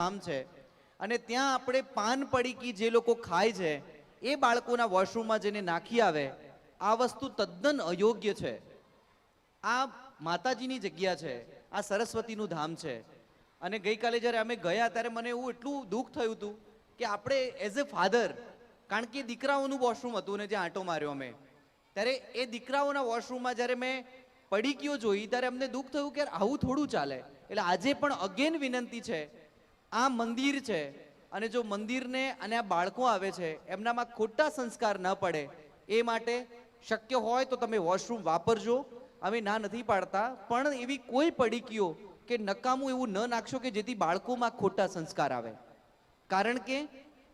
ધામ છે. અને ત્યાં આપણે પાન પડીકી જે લોકો ખાય છે, એ બાળકોના વોશરૂમમાં જઈને નાખી આવે, આ વસ્તુ તદ્દન અયોગ્ય છે. આ માતાજીની જગ્યા છે, આ સરસ્વતીનું ધામ છે. અને ગઈકાલે જ્યારે અમે ગયા ત્યારે મને એવું એટલું દુઃખ થયું હતું કે આપણે એઝ અ ફાધર કારણ કે દીકરાઓનું વોશરૂમ હતું ને જે આંટો માર્યો અમે, ત્યારે એ દીકરાઓના વોશરૂમમાં જ્યારે મેં પડીકીઓ જોઈ ત્યારે અમને દુઃખ થયું કે આવું થોડું ચાલે. એટલે આજે પણ અગેન વિનંતી છે આ મંદિર છે અને જો મંદિરને અને આ બાળકો આવે છે, એમનામાં ખોટા સંસ્કાર ન પડે, એ માટે શક્ય હોય તો તમે વોશરૂમ વાપરજો. અમે ના નથી પાડતા, પણ એવી કોઈ પડીકીઓ કે નકામું એવું ન નાખશો કે જેથી બાળકોમાં ખોટા સંસ્કાર આવે. કારણ કે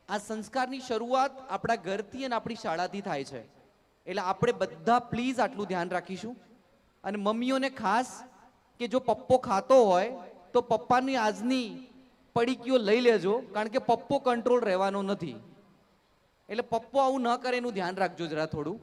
આ સંસ્કારની શરૂઆત આપણા ઘરથી અને આપણી શાળાથી થાય છે. એટલે આપણે બધા પ્લીઝ આટલું ધ્યાન રાખીશું. અને મમ્મીઓને ખાસ કે જો પપ્પો ખાતો હોય, તો પપ્પાની આજની પડીકીઓ લઈ લેજો, કારણ કે પપ્પો કંટ્રોલ રહેવાનો નથી. એટલે પપ્પો આવું ન કરે એનું ધ્યાન રાખજો જરા થોડું.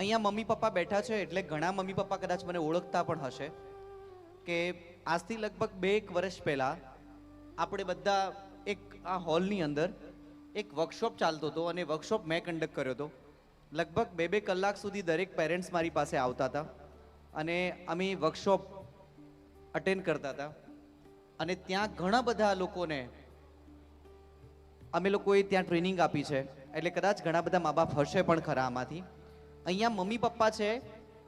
અહીંયા મમ્મી પપ્પા બેઠા છે એટલે ઘણા મમ્મી પપ્પા કદાચ મને ઓળખતા પણ હશે કે આજથી લગભગ બે એક વર્ષ પહેલાં આપણે બધા એક આ હોલની અંદર એક વર્કશોપ ચાલતો હતો અને વર્કશોપ મેં કન્ડક્ટ કર્યો હતો. લગભગ બે બે કલાક સુધી દરેક પેરેન્ટ્સ મારી પાસે આવતા હતા અને અમે વર્કશોપ અટેન્ડ કરતા હતા. અને ત્યાં ઘણા બધા લોકોને અમે લોકોએ ત્યાં ટ્રેનિંગ આપી છે. એટલે કદાચ ઘણા બધા મા બાપ હશે પણ ખરા આમાંથી. અહીંયા મમ્મી પપ્પા છે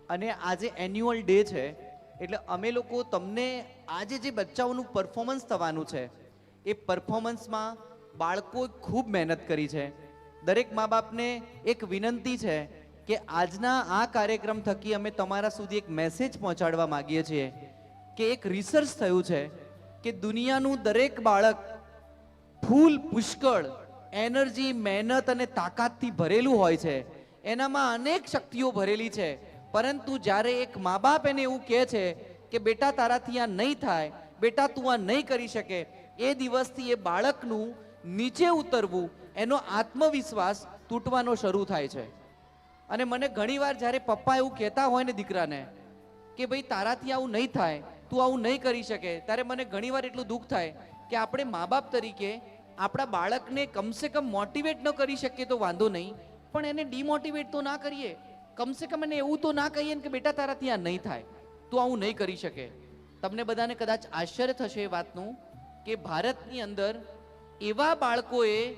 અને આજે એન્યુઅલ ડે છે. એટલે અમે લોકો તમને આજે જે બચ્ચાઓનું પરફોર્મન્સ થવાનું છે, એ પરફોર્મન્સમાં બાળકોએ ખૂબ મહેનત કરી છે. દરેક મા બાપને એક વિનંતી છે કે આજના આ કાર્યક્રમ થકી અમે તમારા સુધી એક મેસેજ પહોંચાડવા માંગીએ છીએ કે એક રિસર્ચ થયું છે કે દુનિયાનું દરેક બાળક ફૂલ પુષ્કળ એનર્જી મહેનત અને તાકાતથી ભરેલું હોય છે. એનામાં અનેક શક્તિઓ ભરેલી છે. પરંતુ જ્યારે એક મા બાપ એને એવું કહે છે કે, બેટા, તારાથી આ નહીં થાય, બેટા, તું આ નહીં કરી શકે. એ દિવસથી એ બાળકનું નીચે ઉતરવું, એનો આત્મવિશ્વાસ તૂટવાનો શરૂ થાય છે. અને મને ઘણીવાર જ્યારે પપ્પા એવું કહેતા હોય ને દીકરાને કે, ભાઈ, તારાથી આવું નહીં થાય, તું આવું નહીં કરી શકે, ત્યારે મને ઘણીવાર એટલું દુઃખ થાય કે આપણે મા બાપ તરીકે આપણા બાળકને કમસે કમ મોટિવેટ ન કરી શકીએ તો વાંધો નહીં. પણ એને ડિમોટિવેટ તો ના કરીએ. કમસે કમ એને એવું તો ના કહીએ ને કે, બેટા, તારા ત્યાં નહીં થાય. તું આવું નહીં કરી શકે. તમને બધાને કદાચ આશ્ચર્ય થશે એ વાતનું કે ભારતની અંદર એવા બાળકોએ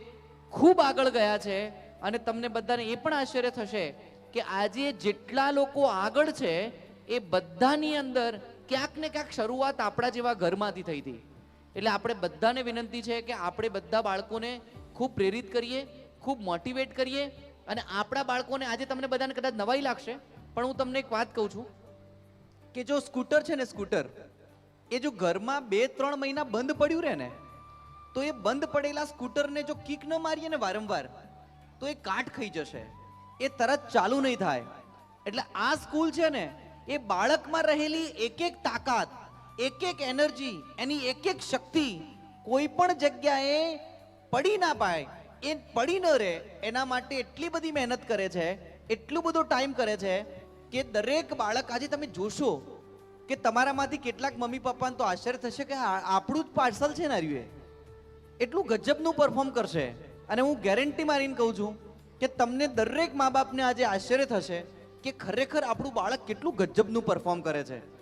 ખૂબ આગળ ગયા છે અને તમને બધાને એ પણ આશ્ચર્ય થશે કે આજે જેટલા લોકો આગળ છે, એ બધાની અંદર ક્યાંક ને ક્યાંક શરૂઆત આપણા જેવા ઘરમાંથી થઈ હતી. એટલે આપણે બધાને વિનંતી છે કે આપણે બધા બાળકોને ખૂબ પ્રેરિત કરીએ, ખૂબ મોટિવેટ કરીએ અને આપણા બાળકોને આજે તમને બધાને કદાચ નવાઈ લાગશે, પણ હું તમને એક વાત કહું છું કે જો સ્કૂટર છે ને સ્કૂટર, એ જો ઘરમાં બે, ત્રણ મહિના બંધ પડ્યું રહે ને, તો એ બંધ પડેલા સ્કૂટરને જો કિક ન મારીએ ને વારંવાર, તો એ કાટ ખાઈ જશે. એ તરત ચાલુ નહીં થાય. એટલે આ સ્કૂલ છે ને, એ બાળકમાં રહેલી એક એક તાકાત એક એક એનર્જી, એની એક એક શક્તિ કોઈ પણ જગ્યાએ પડી ના પાય. એ પડી ન રહે, એના માટે એટલી બધી મહેનત કરે છે, એટલું બધો ટાઈમ કરે છે, કે દરેક બાળક આજે તમે જોશો કે તમારામાંથી કેટલાક મમ્મી પપ્પાને તો આશ્ચર્ય થશે કે આપણું જ પાર્સલ છે ને આર્યુએ એટલું ગજબનું પરફોર્મ કરશે. અને હું ગેરંટી મારીને કહું છું કે તમને દરેક મા બાપને આજે આશ્ચર્ય થશે કે ખરેખર આપણું બાળક કેટલું ગજબનું પરફોર્મ કરે છે.